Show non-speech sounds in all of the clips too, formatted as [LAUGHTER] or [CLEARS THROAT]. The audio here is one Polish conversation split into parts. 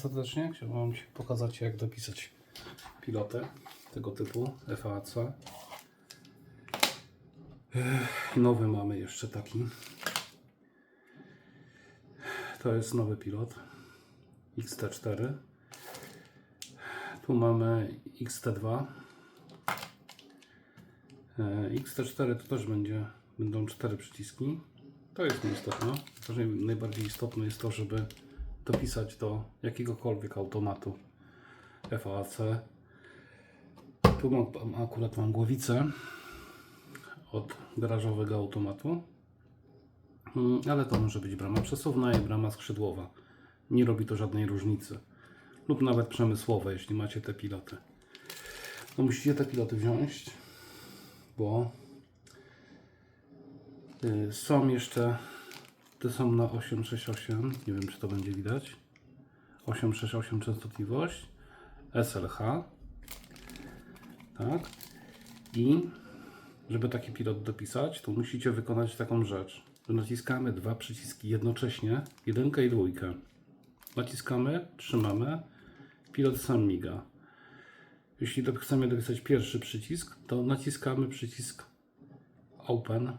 serdecznie. Chciałbym Wam pokazać jak dopisać pilotę tego typu FAC. Nowy mamy jeszcze taki. To jest nowy pilot XT4. Tu mamy XT2. E, XT4 to też będzie, będą cztery przyciski. To jest nieistotne. Najbardziej istotne jest to, żeby dopisać do jakiegokolwiek automatu FAC. Tu mam, akurat mam głowicę od garażowego automatu, Mm, ale to może być brama przesuwna i brama skrzydłowa. Nie robi to żadnej różnicy. Lub nawet przemysłowe, jeśli macie te piloty. No musicie te piloty wziąć, bo y, są jeszcze te są na 868, nie wiem czy to będzie widać. 868 częstotliwość, SLH. Tak. I żeby taki pilot dopisać, to musicie wykonać taką rzecz, że naciskamy dwa przyciski jednocześnie, jedynkę i dwójkę. Naciskamy, trzymamy, pilot sam miga. Jeśli chcemy dopisać pierwszy przycisk, to naciskamy przycisk Open.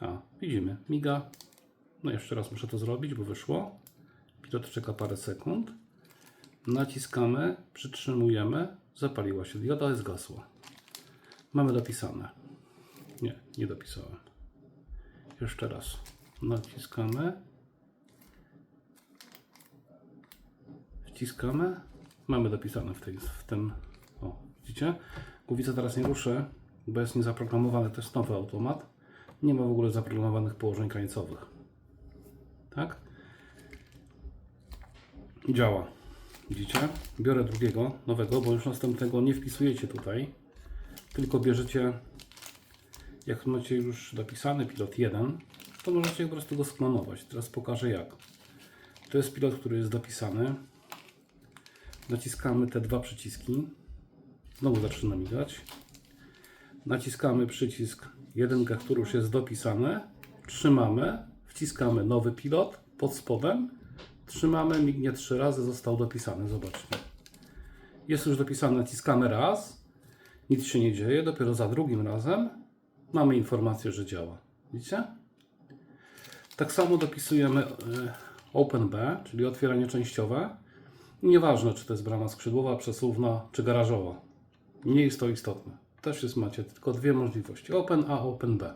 A, widzimy, miga, no jeszcze raz muszę to zrobić, bo wyszło. Pilot czeka parę sekund. Naciskamy, przytrzymujemy, zapaliła się dioda zgasła. Mamy dopisane. Nie, nie dopisałem. Jeszcze raz. Naciskamy. Wciskamy. Mamy dopisane w, tej, w tym. O, widzicie? Głowica teraz nie ruszy, bo jest niezaprogramowany. To jest nowy automat. Nie ma w ogóle zaprogramowanych położeń krańcowych. Tak? Działa. Widzicie? Biorę drugiego, nowego, bo już następnego nie wpisujecie tutaj, tylko bierzecie, jak macie już dopisany pilot 1, to możecie po prostu go sklonować. Teraz pokażę jak. To jest pilot, który jest dopisany. Naciskamy te dwa przyciski. Znowu zaczyna migać. Naciskamy przycisk 1, który już jest dopisany. Trzymamy. Wciskamy nowy pilot pod spodem. Trzymamy, mignie trzy razy, został dopisany. Zobaczcie. Jest już dopisany, naciskamy raz. Nic się nie dzieje. Dopiero za drugim razem mamy informację, że działa. Widzicie? Tak samo dopisujemy y, OpenB, czyli otwieranie częściowe. Nieważne, czy to jest brama skrzydłowa, przesuwna, czy garażowa. Nie jest to istotne. Też jest, macie tylko dwie możliwości. Open A, Open B.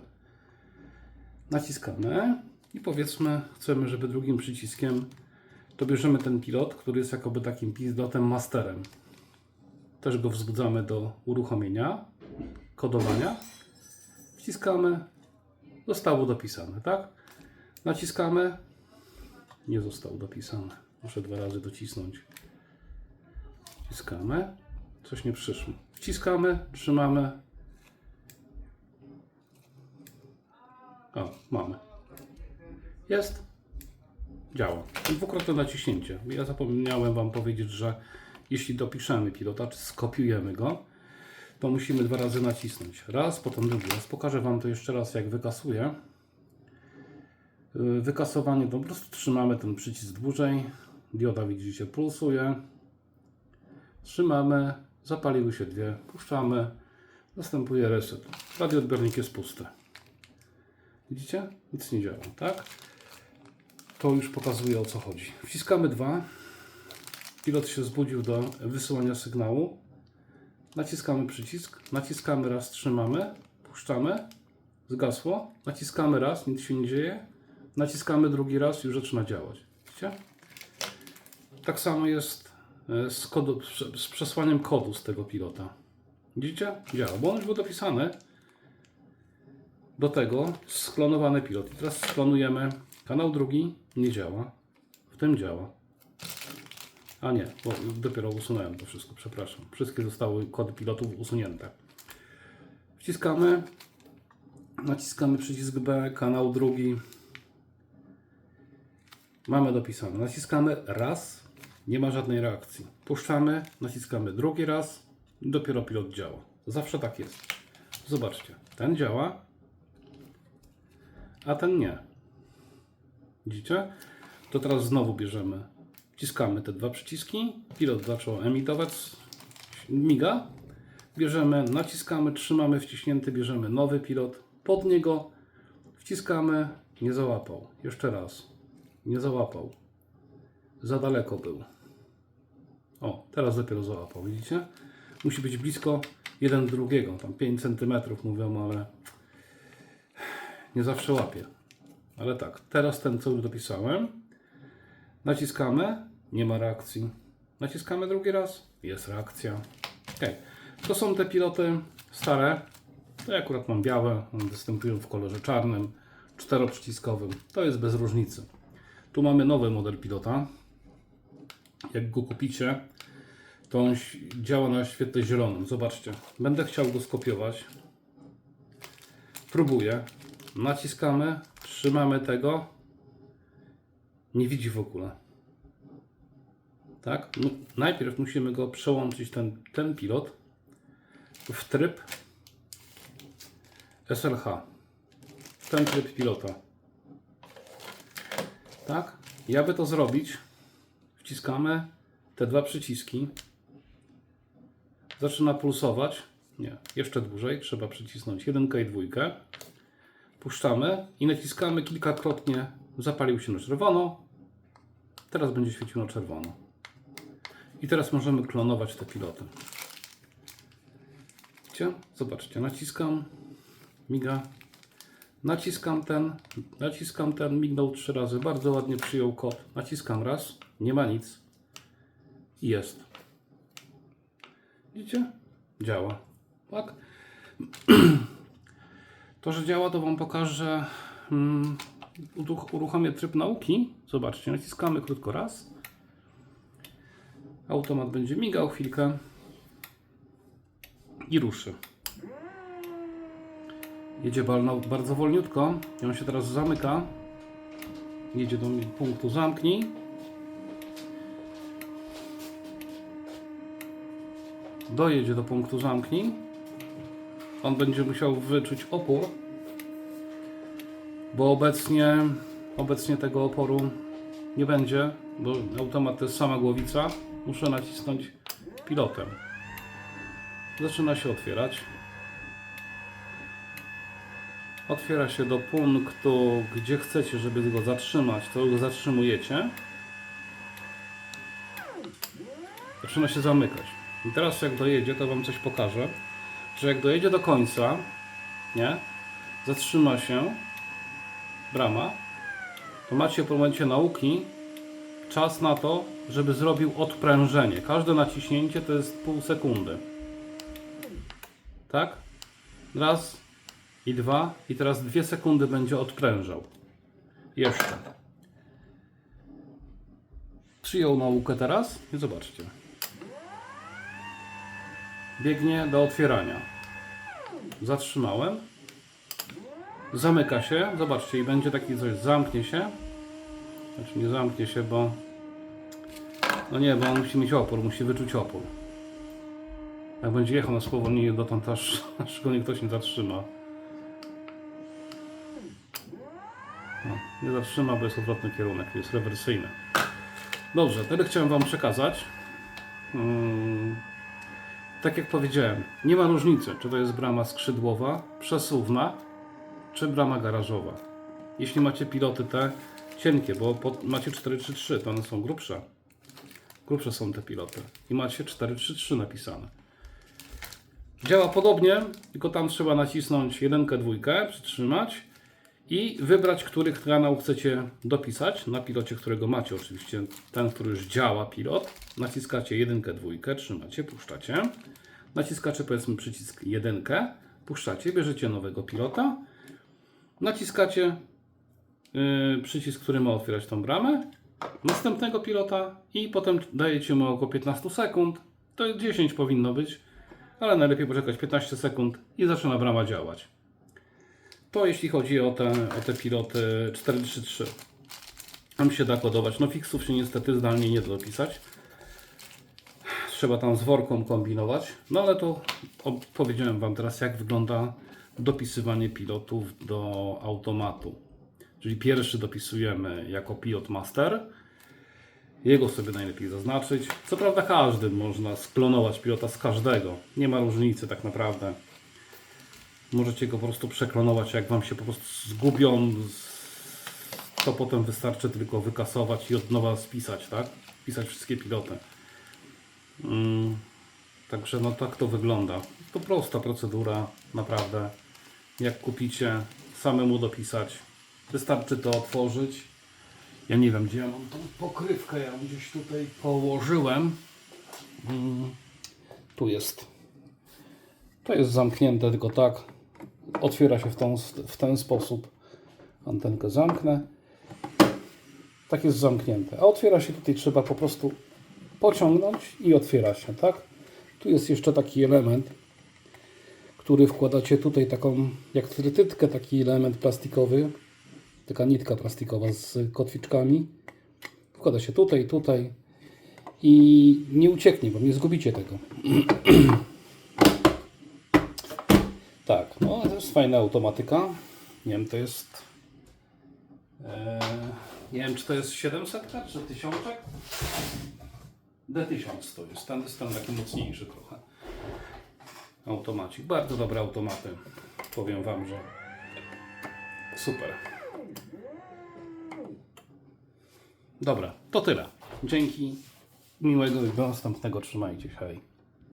Naciskamy i powiedzmy, chcemy, żeby drugim przyciskiem to bierzemy ten pilot, który jest jakoby takim pilotem masterem. Też go wzbudzamy do uruchomienia, kodowania. Wciskamy, zostało dopisane, tak? Naciskamy, nie zostało dopisane. Muszę dwa razy docisnąć. Wciskamy, coś nie przyszło. Wciskamy, trzymamy. O, mamy. Jest. Działa. Dwukrotne naciśnięcie. Ja zapomniałem Wam powiedzieć, że jeśli dopiszemy pilota, czy skopiujemy go, to musimy dwa razy nacisnąć. Raz, potem drugi raz. Pokażę Wam to jeszcze raz, jak wykasuję. Yy, Wykasowanie to po prostu trzymamy ten przycisk dłużej. Dioda widzicie pulsuje. Trzymamy. Zapaliły się dwie. Puszczamy. Następuje reset. Radioodbiornik jest pusty. Widzicie? Nic nie działa, tak? To już pokazuje o co chodzi. Wciskamy dwa. Pilot się zbudził do wysyłania sygnału. Naciskamy przycisk. Naciskamy raz, trzymamy. Puszczamy. Zgasło. Naciskamy raz, nic się nie dzieje. Naciskamy drugi raz, już zaczyna działać. Widzicie? Tak samo jest e, z, kodu, z przesłaniem kodu z tego pilota. Widzicie? Działa, bo on już był dopisany. Do tego sklonowany pilot. I teraz sklonujemy kanał drugi, nie działa. W tym działa. A nie, bo dopiero usunąłem to wszystko, przepraszam. Wszystkie zostały kody pilotów usunięte. Wciskamy. Naciskamy przycisk B, kanał drugi. Mamy dopisane. Naciskamy raz, nie ma żadnej reakcji. Puszczamy, naciskamy drugi raz, dopiero pilot działa. Zawsze tak jest. Zobaczcie, ten działa, a ten nie. Widzicie? To teraz znowu bierzemy. Wciskamy te dwa przyciski, pilot zaczął emitować, miga, bierzemy, naciskamy, trzymamy wciśnięty, bierzemy nowy pilot, pod niego wciskamy, nie załapał, jeszcze raz, nie załapał, za daleko był. O, teraz dopiero załapał, widzicie? Musi być blisko jeden drugiego, tam 5 cm mówią, ale nie zawsze łapie. Ale tak, teraz ten, co już dopisałem, naciskamy, nie ma reakcji. Naciskamy drugi raz, jest reakcja. Ok, to są te piloty stare. To ja akurat mam białe, one występują w kolorze czarnym, czteroprzyciskowym. To jest bez różnicy. Tu mamy nowy model pilota. Jak go kupicie, to on działa na świetle zielonym. Zobaczcie, będę chciał go skopiować. Próbuję. Naciskamy, trzymamy tego. Nie widzi w ogóle. Tak? No, najpierw musimy go przełączyć, ten, ten pilot, w tryb SLH. Ten tryb pilota. Tak? I aby to zrobić, wciskamy te dwa przyciski. Zaczyna pulsować. Nie, jeszcze dłużej. Trzeba przycisnąć jedynkę i dwójkę. Puszczamy i naciskamy kilkakrotnie. Zapalił się na czerwono. Teraz będzie świecił na czerwono. I teraz możemy klonować te piloty. Widzicie? Zobaczcie, naciskam, miga, naciskam ten, naciskam ten, mignął trzy razy, bardzo ładnie przyjął kod, naciskam raz, nie ma nic i jest. Widzicie? Działa. Tak? [CLEARS THROAT] To, że działa, to Wam pokażę. Uruch- uruchomię tryb nauki. Zobaczcie, naciskamy krótko raz. Automat będzie migał chwilkę i ruszy. Jedzie bardzo wolniutko i on się teraz zamyka. Jedzie do punktu zamknij. Dojedzie do punktu zamknij. On będzie musiał wyczuć opór, bo obecnie, obecnie tego oporu nie będzie, bo automat to jest sama głowica. Muszę nacisnąć pilotem. Zaczyna się otwierać. Otwiera się do punktu, gdzie chcecie, żeby go zatrzymać, to go zatrzymujecie. Zaczyna się zamykać. I teraz jak dojedzie, to Wam coś pokażę, że jak dojedzie do końca, nie, zatrzyma się brama, to macie po momencie nauki czas na to, żeby zrobił odprężenie. Każde naciśnięcie to jest pół sekundy. Tak? Raz i dwa i teraz dwie sekundy będzie odprężał. Jeszcze. Przyjął naukę teraz i zobaczcie. Biegnie do otwierania. Zatrzymałem. Zamyka się. Zobaczcie, i będzie taki coś. Zamknie się. Znaczy nie zamknie się, bo. No nie, bo on musi mieć opór, musi wyczuć opór. Jak będzie jechał na spowolnienie dotąd, aż, [LAUGHS] aż go nie ktoś nie zatrzyma. No, nie zatrzyma, bo jest odwrotny kierunek, jest rewersyjny. Dobrze, tyle chciałem Wam przekazać. Mm, tak jak powiedziałem, nie ma różnicy, czy to jest brama skrzydłowa, przesuwna, czy brama garażowa. Jeśli macie piloty te cienkie, bo pod, macie 433, to one są grubsze. Grubsze są te piloty. I macie 433 napisane. Działa podobnie, tylko tam trzeba nacisnąć jedynkę, dwójkę, przytrzymać i wybrać, który kanał chcecie dopisać. Na pilocie, którego macie, oczywiście ten, który już działa pilot. Naciskacie jedynkę, dwójkę, trzymacie, puszczacie. Naciskacie powiedzmy przycisk jedynkę, puszczacie, bierzecie nowego pilota. Naciskacie yy, przycisk, który ma otwierać tą bramę. Następnego pilota i potem dajecie mu około 15 sekund. To 10 powinno być, ale najlepiej poczekać 15 sekund i zaczyna brama działać. To jeśli chodzi o te, o te piloty 433. Tam się da kodować. No fixów się niestety zdalnie nie dopisać. Trzeba tam z worką kombinować. No ale to powiedziałem Wam teraz jak wygląda dopisywanie pilotów do automatu. Czyli pierwszy dopisujemy jako pilot master. Jego sobie najlepiej zaznaczyć. Co prawda każdy można sklonować pilota z każdego. Nie ma różnicy tak naprawdę. Możecie go po prostu przeklonować, jak Wam się po prostu zgubią, to potem wystarczy tylko wykasować i od nowa spisać, tak? Wpisać wszystkie piloty. Mm, Także no tak to wygląda. To prosta procedura, naprawdę. Jak kupicie, samemu dopisać. Wystarczy to otworzyć. Ja nie wiem, gdzie ja mam tą pokrywkę. Ja ją gdzieś tutaj położyłem. Mm, Tu jest. To jest zamknięte tylko tak. Otwiera się w, tą, w ten sposób. Antenkę zamknę. Tak jest zamknięte. A otwiera się tutaj trzeba po prostu pociągnąć i otwiera się, tak? Tu jest jeszcze taki element, który wkładacie tutaj taką, jak trytytkę, taki element plastikowy, taka nitka plastikowa z kotwiczkami. Wkłada się tutaj, tutaj i nie ucieknie, bo nie zgubicie tego. [CLEARS THROAT] tak, no fajna automatyka. Nie wiem, to jest... E, nie wiem, czy to jest 700 czy 1000? D1000 to jest, ten jest ten taki mocniejszy trochę. Automacik. Bardzo dobre automaty. Powiem Wam, że super. Dobra, to tyle. Dzięki. Miłego i do następnego. Trzymajcie się. Hej.